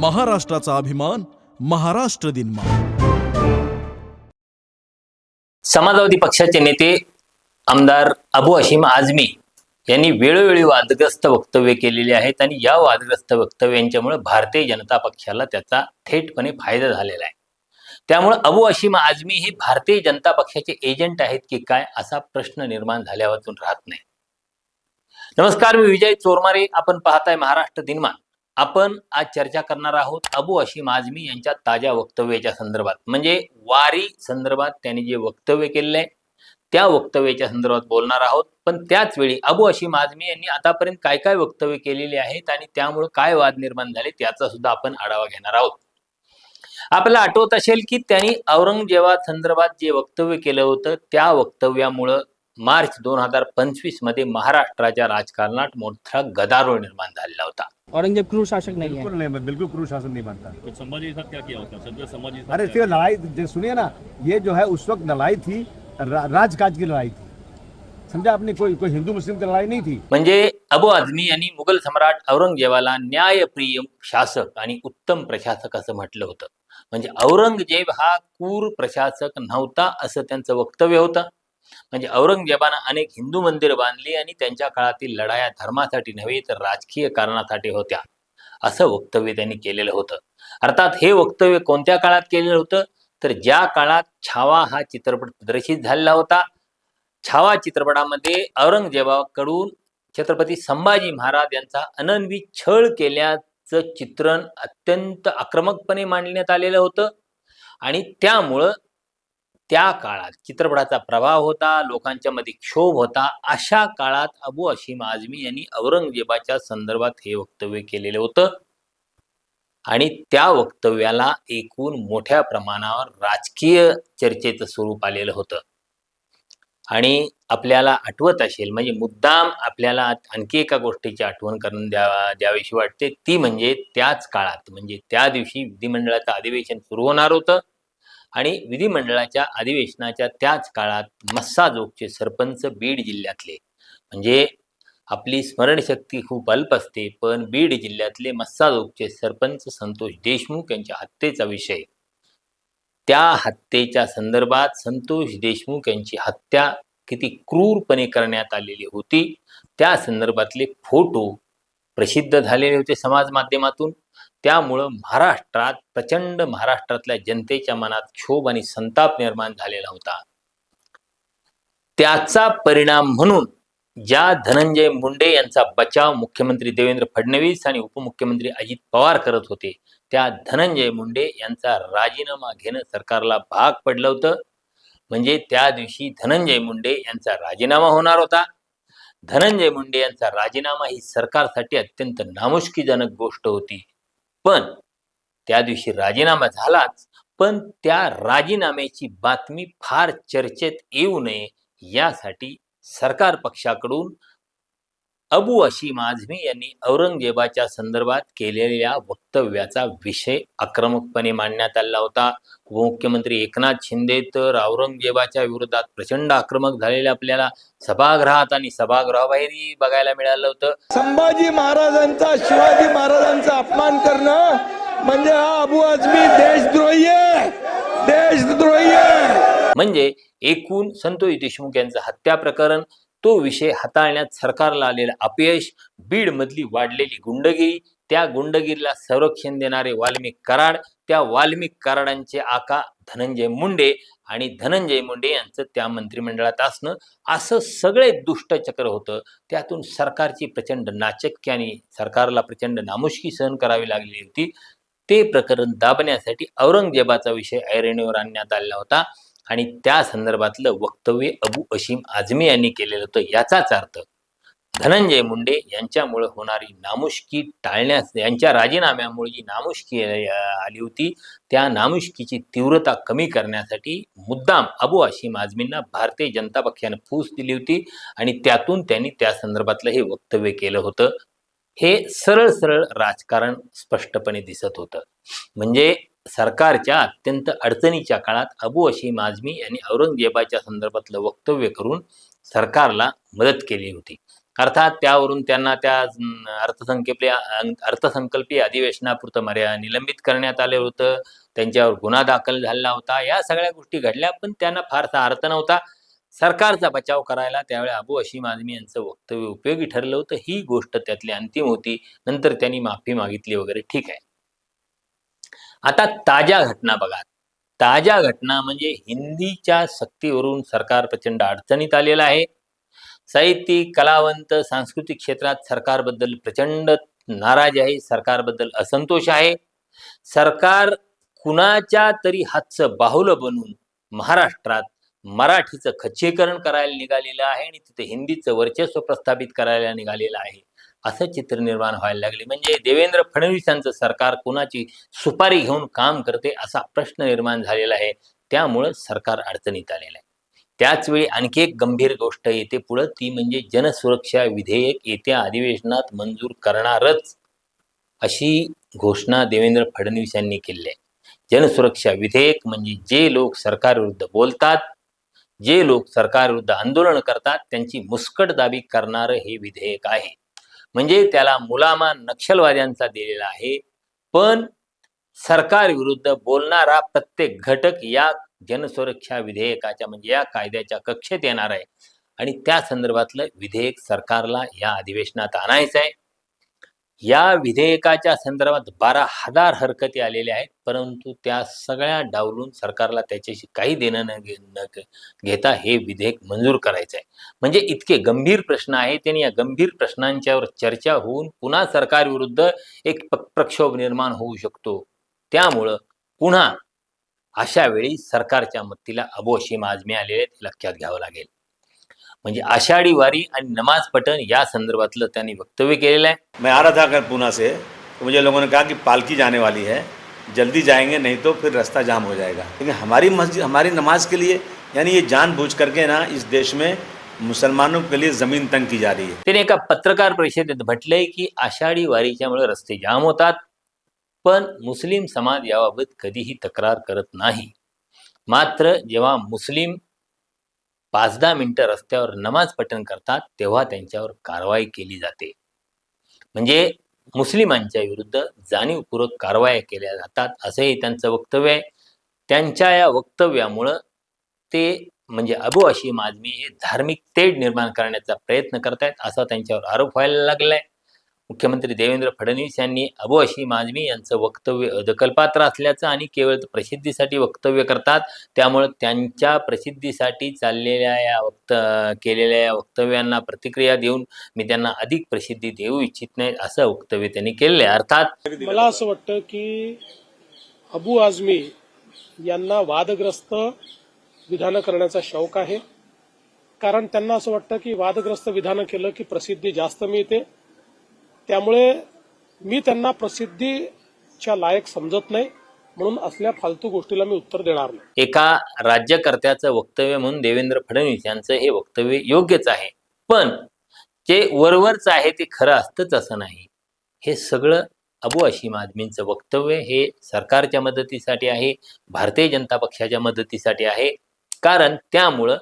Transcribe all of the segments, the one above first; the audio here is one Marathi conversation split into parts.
महाराष्ट्राचा अभिमान महाराष्ट्र दिन समाजवादी पक्षाचे नेते आमदार अबू हशीम आझमी यांनी वेळोवेळी वादग्रस्त वक्तव्य केलेली आहेत आणि या वादग्रस्त वक्तव्यांच्यामुळे भारतीय जनता पक्षाला त्याचा थेटपणे फायदा झालेला आहे. त्यामुळे अबू हशीम आझमी हे भारतीय जनता पक्षाचे एजंट आहेत की काय असा प्रश्न निर्माण झाल्यावरून राहत नाही. नमस्कार मी विजय चोरमारे. आपण पाहताय महाराष्ट्र दिनमान. आपण आज चर्चा करणार आहोत अबू अशीम आझमी यांच्या ताज्या वक्तव्याच्या संदर्भात. म्हणजे वारी संदर्भात त्यांनी जे वक्तव्य केलेलं आहे त्या वक्तव्याच्या संदर्भात बोलणार आहोत. पण त्याच वेळी अबू अशीम आझमी यांनी आतापर्यंत काय काय वक्तव्य केलेली आहेत आणि त्यामुळे काय वाद निर्माण झाले त्याचा सुद्धा आपण आढावा घेणार आहोत. आपल्याला आठवत असेल की त्यांनी औरंगजेबा संदर्भात जे वक्तव्य केलं होतं त्या वक्तव्यामुळं मार्च दोन हजार पंचवीसमध्ये महाराष्ट्राच्या राजकारणात मोठा गदारोळ निर्माण झालेला होता. औरंगजेब क्रूर शासक नहीं है बिल्कुल नहीं बिल्कुल क्रूर शासन नहीं बनता तो संभाजी के साथ क्या किया होता? सदगत संभाजी के साथ अरे क्या लड़ाई जे- सुनिए ना ये जो है उस वक्त लड़ाई थी रा, राजकाज की लड़ाई थी. समझा आपने कोई कोई हिंदू मुस्लिम की लड़ाई नहीं थी? म्हणजे अबू आझमी यांनी मुघल सम्राट औरंगजेबाला न्यायप्रिय शासक आणि उत्तम प्रशासक असं म्हटलं होतं. म्हणजे औरंगजेब हा क्रूर प्रशासक नव्हता असं त्यांचं वक्तव्य होतं. म्हणजे औरंगजेबानं अनेक हिंदू मंदिर बांधली आणि त्यांच्या काळातील लढाया धर्मासाठी नव्हे तर राजकीय कारणासाठी होत्या. असं वक्तव्य त्यांनी केलेलं होतं. अर्थात हे वक्तव्य कोणत्या काळात केलेलं होतं? तर ज्या काळात छावा हा चित्रपट प्रदर्शित झालेला होता छावा चित्रपटामध्ये औरंगजेबाकडून छत्रपती संभाजी महाराज यांचा अनन्वी छळ केल्याचं चित्रण अत्यंत आक्रमकपणे मांडण्यात आलेलं होतं. आणि त्यामुळं त्या काळात चित्रपटाचा प्रभाव होता लोकांच्या मध्ये क्षोभ होता. अशा काळात अबू अशीम आझमी यांनी औरंगजेबाच्या संदर्भात हे वक्तव्य केलेलं होतं. आणि त्या वक्तव्याला एकूण मोठ्या प्रमाणावर राजकीय चर्चेचं स्वरूप आलेलं होतं. आणि आपल्याला आठवत असेल म्हणजे मुद्दाम आपल्याला आणखी एका गोष्टीची आठवण करून द्या द्यावीशी वाटते. ती म्हणजे त्याच काळात म्हणजे त्या दिवशी विधिमंडळाचं अधिवेशन सुरू होणार होतं. आणि विधिमंडळाच्या अधिवेशनाच्या त्याच काळात मस्साजोगचे सरपंच बीड जिल्ह्यातले. म्हणजे आपली स्मरणशक्ती खूप अल्प असते पण बीड जिल्ह्यातले मस्साजोगचे सरपंच संतोष देशमुख यांच्या हत्येचा विषय. त्या हत्येच्या संदर्भात संतोष देशमुख यांची हत्या किती क्रूरपणे करण्यात आलेली होती त्या संदर्भातले फोटो प्रसिद्ध झालेले होते समाज माध्यमातून. त्यामुळं महाराष्ट्रात प्रचंड महाराष्ट्रातल्या जनतेच्या मनात क्षोभ आणि संताप निर्माण झालेला होता. त्याचा परिणाम म्हणून ज्या धनंजय मुंडे यांचा बचाव मुख्यमंत्री देवेंद्र फडणवीस आणि उपमुख्यमंत्री अजित पवार करत होते त्या धनंजय मुंडे यांचा राजीनामा घेणं सरकारला भाग पडलं होतं. म्हणजे त्या दिवशी धनंजय मुंडे यांचा राजीनामा होणार होता. धनंजय मुंडे यांचा राजीनामा ही सरकारसाठी अत्यंत नामुष्कीजनक गोष्ट होती. पण त्या दिवशी राजीनामा झालाच पण त्या राजीनाम्याची बातमी फार चर्चेत येऊ नये यासाठी सरकार पक्षाकडून अबू अशीम आझमी यांनी औरंगजेबाच्या संदर्भात केलेल्या वक्तव्याचा विषय आक्रमकपणे मांडण्यात आला होता. उपमुख्यमंत्री एकनाथ शिंदे तर औरंगजेबाच्या विरोधात प्रचंड आक्रमक झालेले आपल्याला सभागृहात आणि सभागृहाबाहेरही बघायला मिळालं होतं. संभाजी महाराजांचा शिवाजी महाराजांचा अपमान करणं म्हणजे हा अबू आझमी देशद्रोही आहे. देशद्रोही आहे. म्हणजे एकूण संतोष देशमुख यांचं हत्या प्रकरण तो विषय हाताळण्यात सरकारला आलेलं अपयश बीड मधली वाढलेली गुंडगिरी त्या गुंडगिरीला संरक्षण देणारे वाल्मिक कराड त्या वाल्मिक कराडांचे आका धनंजय मुंडे आणि धनंजय मुंडे यांचं त्या मंत्रिमंडळात असणं असं सगळे दुष्टचक्र होतं. त्यातून सरकारची प्रचंड नाचक्याने सरकारला प्रचंड नामुष्की सहन करावी लागली होती. ते प्रकरण दाबण्यासाठी औरंगजेबाचा विषय ऐरणीवर आणण्यात आलेला होता. आणि त्या संदर्भातलं वक्तव्य अबू अशीम आझमी यांनी केलेलं होतं. याचाच अर्थ धनंजय मुंडे यांच्यामुळे होणारी नामुष्की टाळण्यास यांच्या राजीनाम्यामुळे जी नामुष्की आली होती त्या नामुष्कीची तीव्रता कमी करण्यासाठी मुद्दाम अबू आशिम आझमींना भारतीय जनता पक्षानं फूस दिली होती. आणि त्यातून त्यांनी त्या संदर्भातलं हे वक्तव्य केलं होतं. हे सरळ सरळ राजकारण स्पष्टपणे दिसत होतं. म्हणजे सरकारच्या अत्यंत अडचणीच्या काळात अबू अशीम आझमी यांनी औरंगजेबाच्या संदर्भातलं वक्तव्य करून सरकारला मदत केली होती. अर्थात त्यावरून त्यांना त्या अर्थसंकल्पीय अर्थसंकल्पीय अधिवेशनापुरतं मर्या निलंबित करण्यात आले होतं. त्यांच्यावर गुन्हा दाखल झालेला होता. या सगळ्या गोष्टी घडल्या पण त्यांना फारसा अर्थ नव्हता. सरकारचा बचाव करायला त्यावेळी अबू अशीम आदमी यांचं वक्तव्य उपयोगी ठरलं होतं. ही गोष्ट त्यातली अंतिम होती. नंतर त्यांनी माफी मागितली वगैरे. ठीक आहे. आता ताज्या घटना बघा. ताज्या घटना म्हणजे हिंदीच्या सक्तीवरून सरकार प्रचंड अडचणीत आलेलं आहे. साहित्यिक कलावंत सांस्कृतिक क्षेत्रात सरकारबद्दल प्रचंड नाराज आहे. सरकारबद्दल असंतोष आहे. सरकार कुणाच्या तरी हातचं बाहुलं बनून महाराष्ट्रात मराठीचं खच्चीकरण करायला निघालेलं आहे आणि तिथे हिंदीचं वर्चस्व प्रस्थापित करायला निघालेलं आहे. असं चित्र निर्माण व्हायला लागले. म्हणजे देवेंद्र फडणवीसांचं सरकार कुणाची सुपारी घेऊन काम करते असा प्रश्न निर्माण झालेला आहे. त्यामुळं सरकार अडचणीत आलेलं आहे. त्याचवेळी आणखी एक गंभीर गोष्ट येते पुढं. ती म्हणजे जनसुरक्षा विधेयक येत्या अधिवेशनात मंजूर करणारच अशी घोषणा देवेंद्र फडणवीस यांनी केली आहे. जनसुरक्षा विधेयक म्हणजे जे लोक सरकारविरुद्ध बोलतात जे लोक सरकारविरुद्ध आंदोलन करतात त्यांची मुस्कटदाबी करणारं हे विधेयक आहे. म्हणजे त्याला मुलामा नक्षलवाद्यांचा दिलेला आहे. पण सरकार विरुद्ध बोलणारा प्रत्येक घटक या जनसुरक्षा विधेयकाच्या म्हणजे या कायद्याच्या कक्षेत येणार आहे. आणि त्या संदर्भातलं विधेयक सरकारला या अधिवेशनात आणायचं आहे या विधेयकाच्या संदर्भात बारा हजार हरकती आलेल्या आहेत परंतु त्या सगळ्या डावलून सरकारला त्याच्याशी काही देणं न घे- न घेता हे विधेयक मंजूर करायचं आहे. म्हणजे इतके गंभीर प्रश्न आहेत आणि या गंभीर प्रश्नांच्यावर चर्चा होऊन पुन्हा सरकारविरुद्ध एक प्रक्षोभ निर्माण होऊ शकतो. त्यामुळं पुन्हा अशा वेळी सरकारच्या मत्तीला अबोशी आजमी आलेले आहेत लक्षात घ्यावं लागेल. म्हणजे आषाढी वारी आणि नमाज़ पठण या संदर्भातलं त्यांनी वक्तव्य केलेलं आहे. मैं आ रहा था कल पूना से तो मुझे लोगों ने कहा कि पालकी जाने वाली है जल्दी जाएँगे नहीं तो फिर रास्ता जाम हो जाएगा। लेकिन हमारी मस्जिद हमारी नमाज़ के लिए यानी ये जान जानबूझ करके ना इस देश में मुसलमानों के लिए ज़मीन तंग की जा रही है। त्याने एका पत्रकार परिषदेत म्हटलंय की आषाढी वारीच्यामुळे रस्ते जाम होतात पण मुस्लिम समाज याबाबत कधीही तक्रार करत नाही. मात्र जेव्हा मुस्लिम पाच दहा मिनिटं रस्त्यावर नमाज पठण करतात तेव्हा त्यांच्यावर कारवाई केली जाते. म्हणजे मुस्लिमांच्या विरुद्ध जाणीवपूर्वक कारवाया केल्या जातात असंही त्यांचं वक्तव्य आहे. त्यांच्या या वक्तव्यामुळं ते म्हणजे अबू अशीम माजमी हे धार्मिक तेढ निर्माण करण्याचा प्रयत्न करतायत असा त्यांच्यावर आरोप व्हायला लागलाय. मुख्यमंत्री देवेंद्र फडणवीस यांनी अबू अशीम आझमी यांचं वक्तव्य दखलपात्र असल्याचं आणि केवळ प्रसिद्धीसाठी वक्तव्य करतात त्यामुळे त्यांच्या प्रसिद्धीसाठी चाललेल्या या वक्त केलेल्या या वक्तव्यांना प्रतिक्रिया देऊन मी त्यांना अधिक प्रसिद्धी देऊ इच्छित नाही असं वक्तव्य त्यांनी केलेलं आहे. अर्थात मला असं वाटतं की अबू आझमी यांना वादग्रस्त विधानं करण्याचा शौक आहे. कारण त्यांना असं वाटतं की वादग्रस्त विधानं केलं की प्रसिद्धी जास्त मिळते. त्यामुळे मी त्यांना प्रसिद्धीच्या लायक समजत नाही म्हणून असल्या फालतू गोष्टीला मी उत्तर देणार नाही. एका राज्यकर्त्याचं वक्तव्य म्हणून देवेंद्र फडणवीस यांचं हे वक्तव्य योग्यच आहे. पण जे वरवरच आहे ते खरं असतंच असं नाही. हे सगळं अबू अशीम आदमींचं वक्तव्य हे सरकारच्या मदतीसाठी आहे. भारतीय जनता पक्षाच्या मदतीसाठी आहे. कारण त्यामुळं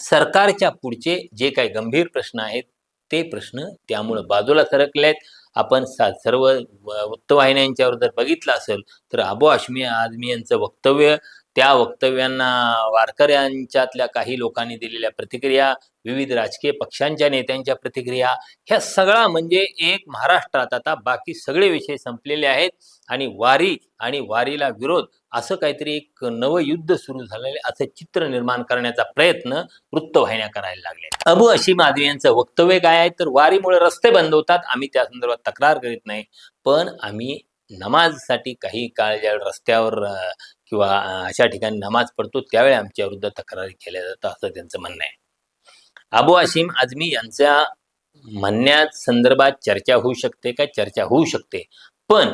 सरकारच्या पुढचे जे काही गंभीर प्रश्न आहेत ते प्रश्न त्यामुळं बाजूला सरकले आहेत आपण सा सर्व वृत्तवाहिन्यांच्यावर जर बघितलं असेल तर अबू आशमी आझमी यांचं वक्तव्य त्या वक्तव्यांना वारकऱ्यांच्यातल्या काही लोकांनी दिलेल्या प्रतिक्रिया विविध राजकीय पक्षांच्या नेत्यांच्या प्रतिक्रिया ह्या सगळा म्हणजे एक महाराष्ट्रात आता बाकी सगळे विषय संपलेले आहेत आणि वारी आणि वारीला विरोध असं काहीतरी एक नवं युद्ध सुरू झालेलं असं चित्र निर्माण करण्याचा प्रयत्न वृत्तवाहिन्या करायला लागले. अबू अशी माधवी यांचं वक्तव्य काय आहे? तर वारीमुळे रस्ते बंद होतात. आम्ही त्या संदर्भात तक्रार करीत नाही. पण आम्ही नमाजसाठी काही काळ ज्या रस्त्यावर किंवा अशा ठिकाणी नमाज पडतो त्यावेळी आमच्या विरुद्ध तक्रारी केल्या जातात असं त्यांचं म्हणणं आहे. अबू आशिम आझमी यांच्या म्हणण्यात संदर्भात चर्चा होऊ शकते का? चर्चा होऊ शकते. पण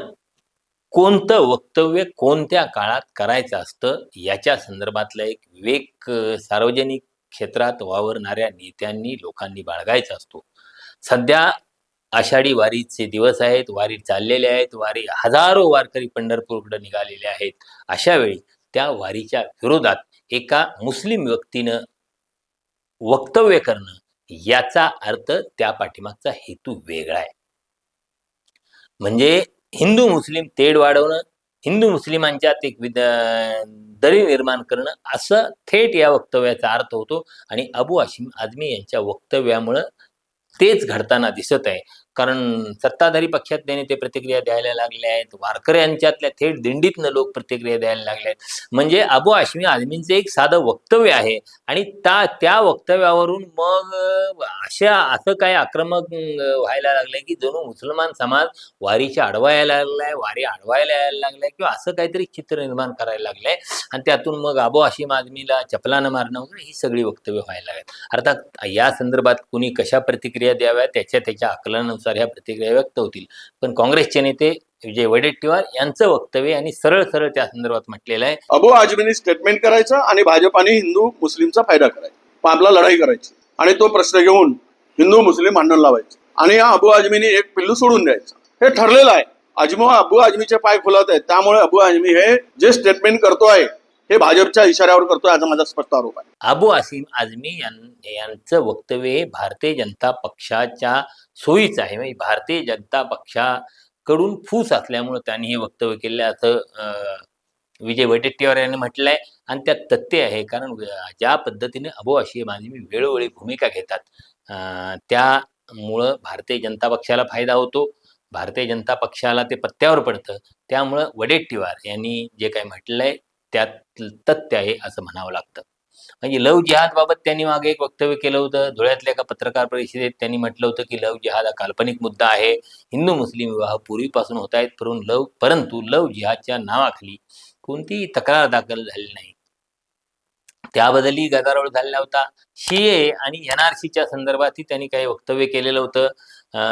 कोणतं वक्तव्य कोणत्या काळात करायचं असतं? याच्या संदर्भातला एक विवेक सार्वजनिक क्षेत्रात वावरणाऱ्या नेत्यांनी लोकांनी बाळगायचा असतो. सध्या आषाढी वारीचे दिवस आहेत वारी चाललेले आहेत वारी हजारो वारकरी पंढरपूरकडे निघालेले आहेत. अशा वेळी त्या वारीच्या विरोधात एका मुस्लिम व्यक्तीनं वक्तव्य करणं याचा अर्थ त्या पाठीमागचा हेतू वेगळा आहे. म्हणजे हिंदू मुस्लिम तेढ वाढवणं हिंदू मुस्लिमांच्यात एक विद दरी निर्माण करणं असं थेट या वक्तव्याचा अर्थ होतो. आणि अबू आशिम आझमी यांच्या वक्तव्यामुळं तेच घडताना दिसत आहे. कारण सत्ताधारी पक्षात त्याने ते प्रतिक्रिया द्यायला लागले आहेत. वारकऱ्यांच्यातल्या थेट दिंडीतनं लोक प्रतिक्रिया द्यायला लागले आहेत. म्हणजे अबू आश्मी आझमींचं एक साधं वक्तव्य आहे. आणि त्या त्या वक्तव्यावरून मग अशा असं काय आक्रमक व्हायला लागलंय की जणू मुसलमान समाज वारीच्या अडवायला यायला लागलाय वारी आडवायला यायला लागलाय किंवा असं काहीतरी चित्र निर्माण करायला लागलंय. आणि त्यातून मग अबू हाशिम आदमीला चपलानं मारणं वगैरे ही सगळी वक्तव्य व्हायला लागआहेत अर्थात या संदर्भात कुणी कशा प्रतिक्रिया द्याव्या त्याच्या त्याच्या आकलनानुसार ह्या प्रतिक्रिया व्यक्त होतील. पण काँग्रेसचे नेते विजय वडेट्टीवार यांचं वक्तव्य आणि सरळ सरळ त्या संदर्भात म्हटलेलं आहे. अबू आजमीनी स्टेटमेंट करायचं आणि भाजपाने हिंदू मुस्लिमचा फायदा करायचा. आपला लढाई करायची. आणि तो प्रश्न घेऊन हिंदू मुस्लिम भांडण लावायचे. आणि या अबू आजमीने एक पिल्लू सोडून द्यायचं. हे ठरलेलं आहे. अजमो अबू आजमीचे पाय फुलत आहेत. त्यामुळे अबू आजमी हे जे स्टेटमेंट करतो आहे हे भाजपच्या इशाऱ्यावर करतोय असा माझा स्पष्ट आरोप आहे. अबू आसिम आझमी यांचं वक्तव्य हे भारतीय जनता पक्षाच्या सोयीचं आहे. म्हणजे भारतीय जनता पक्षाकडून फूस असल्यामुळं त्यांनी हे वक्तव्य केलं. असं विजय वडेट्टीवार यांनी म्हटलंय. आणि त्यात तथ्य आहे कारण ज्या पद्धतीने अबू आशिम आझमी वेळोवेळी भूमिका घेतात अं, त्यामुळं भारतीय जनता पक्षाला फायदा होतो. भारतीय जनता पक्षाला ते पत्त्यावर पडतं. त्यामुळं वडेट्टीवार यांनी जे काही म्हटलंय त्यात तथ्य आहे असं म्हणावं लागतं. म्हणजे लव जिहाद बाबत त्यांनी मागे एक वक्तव्य केलं होतं. धुळ्यातल्या एका पत्रकार परिषदेत त्यांनी म्हटलं होतं की लव जिहाद हा काल्पनिक मुद्दा आहे. हिंदू मुस्लिम विवाह पूर्वीपासून होत आहेत परंतु लव परंतु लव जिहादच्या नावाखाली कोणतीही तक्रार दाखल झाली नाही. त्याबद्दलही गदारोळ झालेला होता. सीए आणि एनआरसीच्या संदर्भातही त्यांनी काही वक्तव्य केलेलं होतं.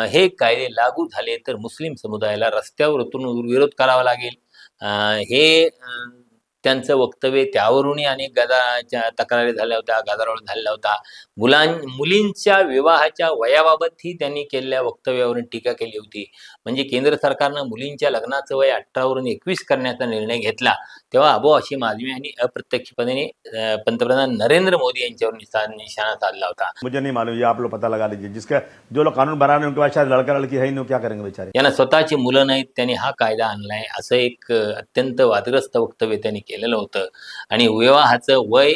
हे कायदे लागू झाले तर मुस्लिम समुदायाला रस्त्यावर उतरून विरोध करावा लागेल. अं, हे अं, त्यांचं वक्तव्य त्यावरूनही अनेक गदाच्या तक्रारी झाल्या होत्या गदारोळ झालेला होता. मुलां मुलींच्या विवाहाच्या वयाबाबतही त्यांनी केलेल्या वक्तव्यावरून टीका केली होती. म्हणजे केंद्र सरकारनं मुलींच्या लग्नाचं वय अठरावरून एकवीस करण्याचा निर्णय घेतला. तेव्हा अबू हशीम आझमी यांनी अप्रत्यक्षपणे पंतप्रधान नरेंद्र मोदी यांच्यावर निशा निशाणा साधला होता. मुझे नहीं मालूम ये आप लोग पता लगा लीजिए जिसका जो लोग कानून बना रहे उनके पास शायद लड़का लड़की है क्या करेंगे बेचारे? यांना स्वतःची मुलं नाहीत त्यांनी हा कायदा आणलाय असं एक अत्यंत वादग्रस्त वक्तव्य त्यांनी केलेलं होतं. आणि विवाहाचं वय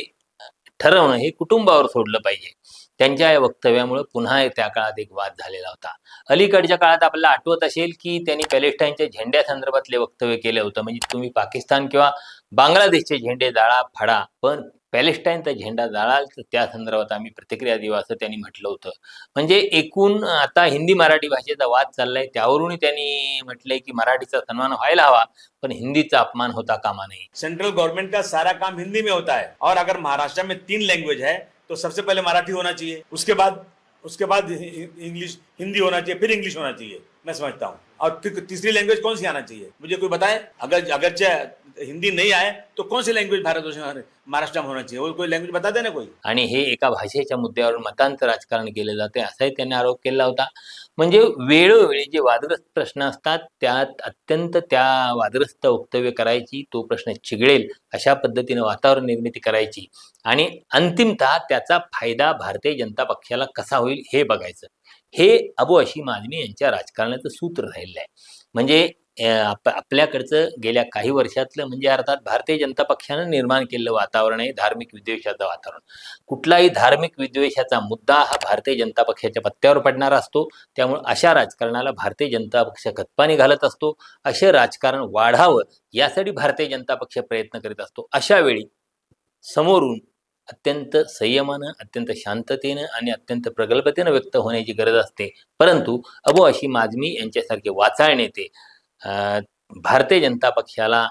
ठरवणं हे कुटुंबावर सोडलं पाहिजे. त्यांच्या या वक्तव्यामुळे पुन्हा त्या काळात एक वाद झालेला होता. अलीकडच्या काळात आपल्याला आठवत असेल की त्यांनी पॅलेस्टाईनच्या झेंड्या संदर्भातले वक्तव्य केलं होतं. म्हणजे तुम्ही पाकिस्तान किंवा बांगलादेशचे झेंडे जाळा फाडा पण पॅलेस्टाईनचा झेंडा जाळाल तर त्या संदर्भात आम्ही प्रतिक्रिया देऊ असं त्यांनी म्हटलं होतं. म्हणजे एकूण आता हिंदी मराठी भाषेचा वाद चाललाय त्यावरूनही त्यांनी म्हटलंय की मराठीचा सन्मान व्हायला हवा पण हिंदीचा अपमान होता कामा नाही सेंट्रल गवर्नमेंट का सारा काम हिंदी में होता है? और अगर महाराष्ट्र में तीन लैंग्वेज है तो सबसे पहले मराठी होना चाहिए उसके बाद उसके बाद इंग्लिश हिंदी होना चाहिए फिर इंग्लिश होना चाहिए मैं समझता हूँ। और ती- तीसरी लैंग्वेज कौन सी आना चाहिए? मुझे कोई बताए? अगर अगरचे हिंदी नहीं आए तो कौन सी लँग्वेज भारत में महाराष्ट्र में होना चाहिए? कोई लँग्वेज बता देना कोई? आणि हे एका भाषेच्या मुद्द्यावर मतांचं राजकारण केले जाते असाही त्यांनी आरोप केला होता. म्हणजे वेळोवेळी जे वादग्रस्त प्रश्न असतात त्यात अत्यंत त्या वादग्रस्त वक्तव्य करायची तो प्रश्न चिघळेल अशा पद्धतीने वातावरण निर्मिती करायची. आणि अंतिमतः त्याचा फायदा भारतीय जनता पक्षाला कसा होईल हे बघायचं. हे अबू अशी मानवी यांच्या राजकारणाचं सूत्र राहिलेलं आहे. म्हणजे आप आपल्याकडचं गेल्या काही वर्षातलं म्हणजे अर्थात भारतीय जनता पक्षानं निर्माण केलेलं वातावरण आहे धार्मिक विद्वेषाचं वातावरण. कुठलाही धार्मिक विद्वेषाचा मुद्दा हा भारतीय जनता पक्षाच्या पत्त्यावर पडणारा असतो. त्यामुळे अशा राजकारणाला भारतीय जनता पक्ष खतपाणी घालत असतो. असे राजकारण वाढावं यासाठी भारतीय जनता पक्ष प्रयत्न करीत असतो. अशा वेळी समोरून अत्यंत संयमानं अत्यंत शांततेनं आणि अत्यंत प्रगल्भतेनं व्यक्त होण्याची गरज असते. परंतु अबो अशी माजमी यांच्यासारखे वाचाळ नेते भारतीय जनता पक्षाला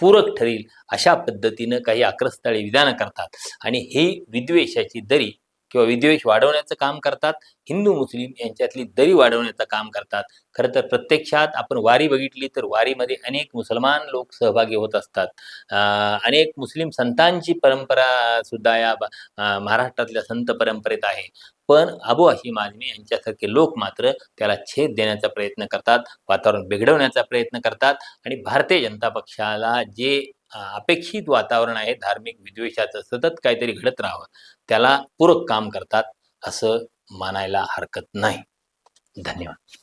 पूरक ठरेल अशा पद्धतीनं काही आक्रस्ताळी विधानं करतात. आणि ही विद्वेषाची दरी किंवा विद्वेष वाढवण्याचं काम करतात. हिंदू मुस्लिम यांच्यातली दरी वाढवण्याचं काम करतात. खरं तर प्रत्यक्षात आपण वारी बघितली तर वारीमध्ये अनेक मुसलमान लोक सहभागी होत असतात. अनेक मुस्लिम संतांची परंपरा सुद्धा या महाराष्ट्रातल्या संत परंपरेत आहे. पण अबू हशीम आझमी यांच्यासारखे लोक मात्र त्याला छेद देण्याचा प्रयत्न करतात वातावरण बिघडवण्याचा प्रयत्न करतात आणि भारतीय जनता पक्षाला जे अपेक्षित वातावरण आहे धार्मिक विद्वेषाचं सतत काहीतरी घडत राहावं. त्याला पूरक काम करतात असं मानायला हरकत नाही. धन्यवाद.